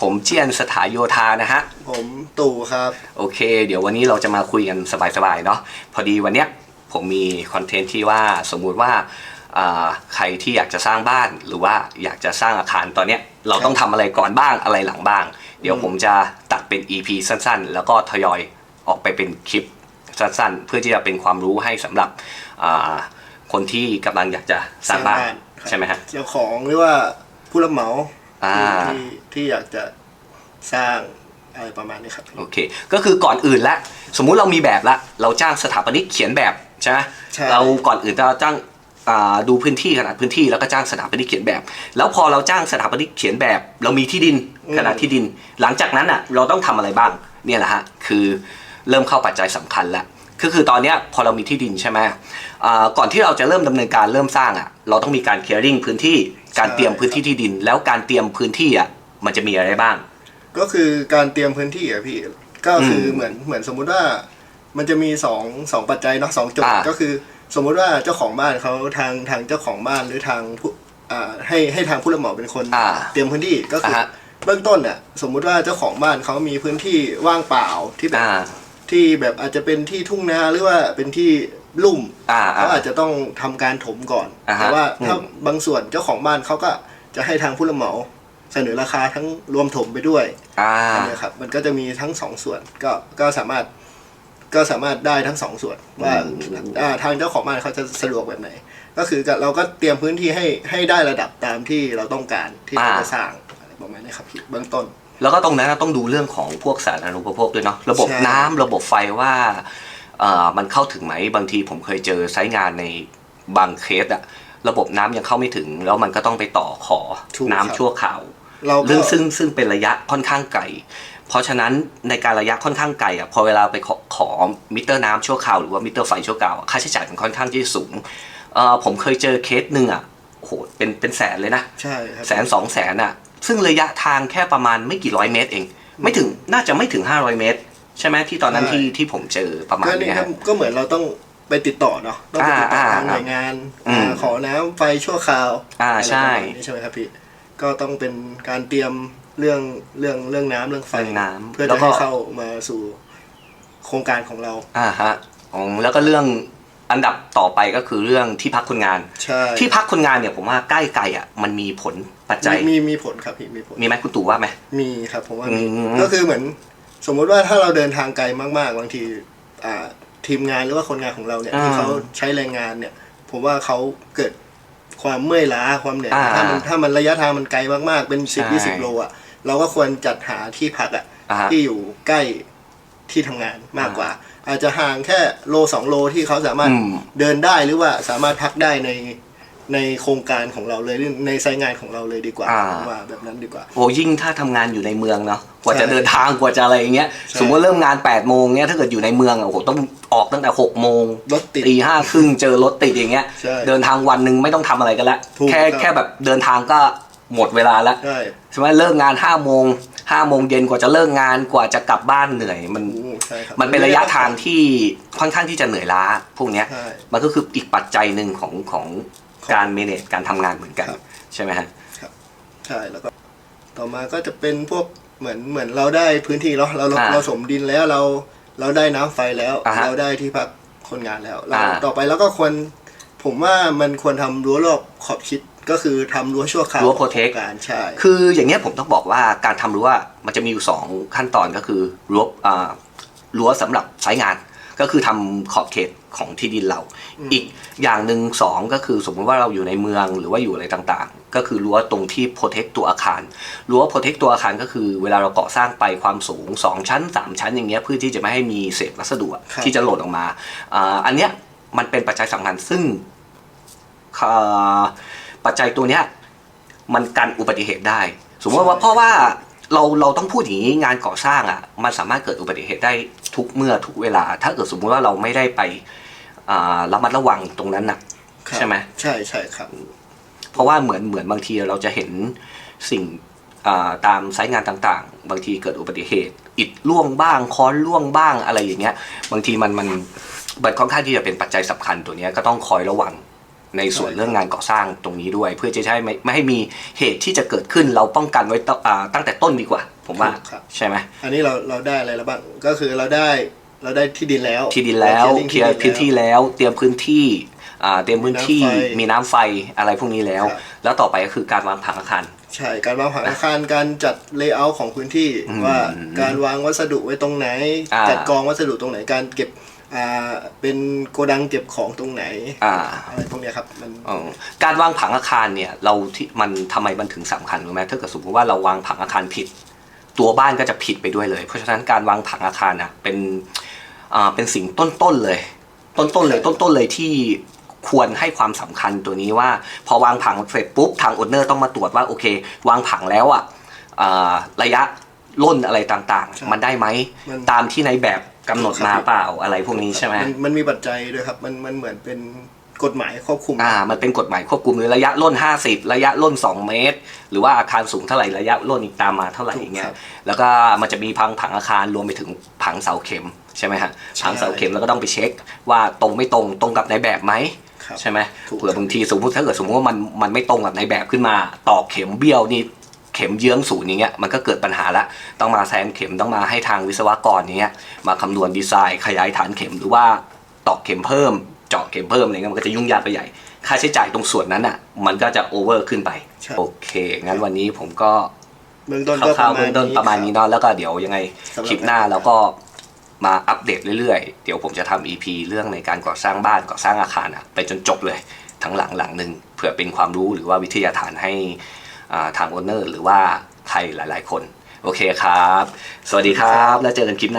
ผมเจียนสถาโยธานะฮะ ผมตู่ครับ โอเค เดี๋ยววันนี้เราจะมาคุยกันสบายๆเนาะพอดีวันเนี้ยผมมีคอนเทนต์ที่ว่าสมมุติว่าอ่าใครที่อยากจะสร้างบ้านหรือว่าอยากจะสร้างอาคารตอนเนี้ยเราต้องทำอะไรก่อนบ้างอะไรหลังบ้าง เดี๋ยวผมจะตัดเป็น EP สั้นๆ แล้วก็ทยอยออกไปเป็นคลิปสั้นๆ เพื่อที่จะเป็นความรู้ให้สำหรับอ่าคนที่กำลังอยากจะสร้างบ้านสร้างบ้านครับใช่ไหมฮะ เจ้าของหรือว่าผู้รับเหมา อ่าที่ที่ที่อยากจะสร้างอะไรประมาณนี้ครับโอเค ก็คือก่อนอื่นละ สมมุติเรามีแบบละ เราจ้างสถาปนิกเขียนแบบใช่ไหมใช่ เราก่อนอื่นเราจ้างอ่าดูพื้นที่ขนาดพื้นที่แล้วก็จ้างสถาปนิกเขียนแบบ แล้วพอเราจ้างสถาปนิกเขียนแบบ เรามีที่ดินขนาดที่ดิน หลังจากนั้นอะเราต้องทำอะไรบ้าง เนี่ยแหละฮะ คือเริ่มเข้าปัจจัยสำคัญแล้ว ก็คือตอนเนี้ยพอเรามีที่ดินใช่ไหมอ่าก่อนที่เราจะเริ่มดำเนินการเริ่มสร้างอะเราต้องมีการเคลียร์ริงพื้นที่การเตรียมพื้นที่ที่ดิน แล้วการเตรียมพื้นที่อะมันจะมีอะไรบ้าง ก็คือการเตรียมพื้นที่อะพี่ก็คืออมเหมือนเหมือนสมมุติว่า มันจะมีสองสองปัจจัยเนาะสองโจทย์อ่าก็คือ สมมุติว่าเจ้าของบ้านเขาทางทางเจ้าของบ้านหรือทางผู้อ่าให้ให้ทางผู้รับเหมาเป็นคนอ่าเตรียมพื้นที่ก็คืออ่าฮะเบื้องต้นเนี่ยสมมุติว่าเจ้าของบ้านเขามีพื้นที่ว่างเปล่าที่แบบอ่า ที่แบบอาจจะเป็นที่ทุ่งนาหรือว่าเป็นที่ลุ่มอ่าเขาอาจจะต้องทำการถมก่อน อ่าฮะแต่ว่าถ้าอืมบางส่วนเจ้าของบ้านเขาก็จะให้ทางผู้รับเหมาเสนอราคาทั้งรวมถมไปด้วยอ่า อันเนี้ยครับมันก็จะมีทั้งสองส่วนก็ก็สามารถก็สามารถได้ทั้งสองส่วนว่าอืมอ่าทางเจ้าของบ้านเขาจะสะดวกแบบไหน ก็คือก็เราก็เตรียมพื้นที่ให้ให้ได้ระดับตามที่เราต้องการที่เราจะสร้างอะไรประมาณนี้ครับพี่เบื้องต้น แล้วก็ตรงนั้นต้องดูเรื่องของพวกสาธารณูปโภคด้วยเนาะระบบใช่น้ำระบบไฟว่าเอ่อมันเข้าถึงไหมบางทีผมเคยเจอไซต์งานในบางเคสอะระบบน้ำยังเข้าไม่ถึง แล้วมันก็ต้องไปต่อขอถูกน้ำครับชั่วคราวเราก็เรื่องซึ่งซึ่งเป็นระยะค่อนข้างไกลเพราะฉะนั้นในการระยะค่อนข้างไกลอะพอเวลาไปขอขอมิเตอร์น้ำชั่วคราวหรือว่ามิเตอร์ไฟชั่วคราวอะค่าใช้จ่ายมันค่อนข้างที่จะสูงเอ่อผมเคยเจอเคสหนึ่งอะโอ้โหเป็นเป็นแสนเลยนะใช่ครับแสนสองแสนอะ ซึ่งระยะทางแค่ประมาณไม่กี่ร้อยเมตรเอง ไม่ถึงน่าจะไม่ถึง 500 เมตร ใช่ไหมที่ตอนนั้นใช่ ที่ที่ผมเจอประมาณก็นี่เนี้ยครับฮะก็เหมือนเราต้องไปติดต่อเนาะต้องไปติดต่ออ่าทางอ่าหน่วยงานอืมอ่าขอน้ำไฟชั่วคราวอ่าะไรใช่ประมาณนี้ใช่ไหมครับพี่ก็ต้องเป็นการเตรียมเรื่องเรื่องเรื่องน้ำเรื่องไฟเรื่องน้ำเพื่อแล้จะวก็ให้เข้ามาสู่โครงการของเรา อ่าฮะอ๋อแล้วก็เรื่อง อันดับต่อไปก็คือเรื่องที่พักคนงาน ใช่ที่พักคนงานเนี่ยผมว่าใกล้ไกลอะมันมีผลปัจจัย มีมีมีผลครับพี่มีผล มีไหมคุณตู่ว่าไหม มีครับผมว่าอืมีมก็คือเหมือน สมมุติว่าถ้าเราเดินทางไกลมากๆบางทีอ่าทีมงานหรือว่าคนงานของเราเนี่ยอ่าที่เขาใช้แรงงานเนี่ย ผมว่าเขาเกิดความเมื่อยล้าความเหนื่อยอ่าถ้ามันถ้ามันระยะทางมันไกลมากๆเป็นสิบใช่ยี่สิบโลอะเราก็ควรจัดหาที่พักอะอ่าฮะที่อยู่ใกล้ที่ทำงานมากกว่าอาจจะห่างแค่โลสองโลที่เขาสามารถอืมเดินได้หรือว่าสามารถพักได้ในในโครงการของเราเลยหรือในไซต์งานของเราเลยดีกว่าอ่าผมว่าแบบนั้นดีกว่าโอ้ยิ่งถ้าทำงานอยู่ในเมืองเนาะกว่าจะใช่เดินทางกว่าจะอะไรอย่างเงี้ยใช่สมมติเริ่มงาน8ปดโมงเงี้ยถ้าเกิดอยู่ในเมืองอะโอ้โหต้องออกตั้งแต่6กโมงรถติดตีห้าครึ่งเจอรถติดอย่างเงี้ยใช่เดินทางวันหนึ่งไม่ต้องทำอะไรกันแล้วถูกแค่ครับแค่แบบเดินทางก็ หมดเวลาแล้วใช่ใช่ไหมเลิกงาน5้าโมงห้าโมงเย็นกว่าจะเลิกงานกว่าจะกลับบ้านเหนื่อยมัน โอ้ใช่ครับ มันเป็นระยะทางที่ค่อนข้างที่จะเหนื่อยล้าพวกเนี้ย ใช่มันก็คืออีกปัจจัยหนึ่งของของของการเมเนจการทำงานเหมือนกัน ครับ ใช่ไหมฮะ ใช่แล้วก็ ต่อมาก็จะเป็นพวกเหมือนเหมือนเราได้พื้นที่เนาะเราเราอ่าเราสมดินแล้วเราเราได้น้ำไฟแล้ว อ่าฮะเราได้ที่พักคนงานแล้วเราอ่า ต่อไปแล้วก็ควรผมว่ามันควรทำรั้วรอบขอบชิด ก็คือทำรั้วชั่วคราวรั้ว protect การใช่ คืออย่างเงี้ยผมต้องบอกว่าการทำรั้วมันจะมีอยู่สองขั้นตอนก็คือรั้วอ่ารั้วสำหรับใช้งาน ก็คือทำขอบเขตของที่ดินเรา อีกอย่างหนึ่งสองก็คือสมมติว่าเราอยู่ในเมืองหรือว่าอยู่อะไรต่างๆ ก็คือรั้วตรงที่ protect ตัวอาคารรั้ว protect ตัวอาคารก็คือ เวลาเราก่อสร้างไปความสูง 2 ชั้น 3 ชั้นอย่างเงี้ยเพื่อที่จะไม่ให้มีเศษวัสดุอะครับ ที่จะหล่นออกมาอ่าอันเนี้ยมันเป็นปัจจัยสำคัญซึ่งอ่า ปัจจัยตัวเนี้ยมันกันอุบัติเหตุได้ สมมติว่าเพราะว่าเราเราต้องพูดอย่างนี้งานก่อสร้างอะมันสามารถเกิดอุบัติเหตุได้ทุกเมื่อทุกเวลา ถ้าเกิดสมมุติว่าเราไม่ได้ไปอ่าระมัดระวังตรงนั้นน่ะครับใช่ไหมใช่ใช่ครับ เพราะว่าเหมือนเหมือนบางทีเราจะเห็นสิ่งอ่าตามไซต์งานต่างๆ บางทีเกิดอุบัติเหตุ อิดล่วงบ้างค้อนล่วงบ้างอะไรอย่างเงี้ย บางทีมันมันมันค่อนข้างที่จะเป็นปัจจัยสำคัญตัวเนี้ยก็ต้องคอยระวัง ในส่วนเรื่องงานก่อสร้างตรงนี้ด้วย เพื่อจะใช้ไม่ไม่ให้มีเหตุที่จะเกิดขึ้นเราป้องกันไว้ตอ่าตั้งแต่ต้นดีกว่า ผมว่าครับ ใช่ไหมอันนี้เราเราได้อะไรแล้วบ้างก็คือเราได้เราได้ที่ดินแล้วที่ดินแล้วราเคลียร์พื้นที่แล้ว เตรียมพื้นที่อ่าเตรียมพื้นที่มีน้ำไฟมีน้ำไฟอะไรพวกนี้แล้วครับแล้วต่อไปก็คือการวางผังอาคารใช่ การวางผังอาคาร การจัดเลเยอร์ของพื้นที่อืมว่าการวางวัสดุไว้ตรงไหนอ่าจัดกองวัสดุตรงไหน การเก็บ อ่าเป็นโกดังเก็บของตรงไหนอ่าอะไรพวกเนี้ยครับมันอ๋อการวางผังอาคารเนี่ยเราที่มันทำไมมันถึงสำคัญรู้ไหมถ้าเกิดสมมติว่าเราวางผังอาคารผิด ตัวบ้านก็จะผิดไปด้วยเลย เพราะฉะนั้นการวางผังอาคารน่ะเป็นอ่าเป็นสิ่งต้นๆเลย ต้นๆเลยต้นๆเลยที่ควรให้ความสำคัญตัวนี้ว่า พอวางผังเสร็จปุ๊บทางโอนเนอร์ต้องมาตรวจว่าโอเค วางผังแล้วอะอ่าระยะล่นอะไรต่างใช่ๆมันได้ไหม มัน ตามที่ในแบบ กำหนดมาเปล่าอะไรพวกนี้ใช่ไหมนมันมีปัจจัยด้วยครับ มันมันเหมือนเป็นกฎหมายควบคุม อ่า มันเป็นกฎหมายควบคุมเลยระยะล่น 50 ระยะล่น 2 เมตร หรือว่าอาคารสูงเท่าไหร่ระยะล่นอีกตามมาเท่าไหร่อย่างเงี้ครัยบแล้วก็มันจะมีพังผังอาคารรวมไปถึงผังเสาเข็มใช่ไหมฮะใช่ผังเสาเข็มแล้วก็ต้องไปเช็ค ว่าตรงไม่ตรงตรงกับในแบบไหมครับใช่ไหมถูกเผื่อบางทีสมมติถ้าเกิดสมมติว่ามันมันไม่ตรงกับในแบบขึ้นมาตอกเข็มเบี้ยวนี่เข็มเยื้องศูนย์อย่างเงี้ยมันก็เกิดปัญหาละต้องมาแซมเข็มต้องมาให้ทางวิศวกรอย่างเงี้ยมาคำนวณดีไซน์ขยายฐานเข็มหรือว่าตอกเข็มเพิ่ม เจาะเข็มเพิ่มอะไรเงี้ยมันก็จะยุ่งยากไปใหญ่ ค่าใช้จ่ายตรงส่วนนั้นอะ มันก็จะโอเวอร์ขึ้นไป ใช่ โอเค งั้นวันนี้ผมก็เบื้องต้นคก็ปร่าวระๆมาเบื้ณองต้นนี้ประมาณนี้คบเนาะแล้วก็เดี๋ยวยังไงสำหรับคลิปหน้าเราก็มาอัปเดตเรื่อยๆ เดี๋ยวผมจะทำ EP เรื่องในการก่อสร้างบ้านก่อสร้างอาคารอะไปจนจบเลย ทั้งหลังหลังหนึ่งเผื่อเป็นความรู้หรือว่าวิทยาฐานให้อ่า ทางโอนเนอร์หรือว่าใครหลาย ๆ คน โอเคครับ สวัสดีครับ แล้วเจอกันคลิปหน้า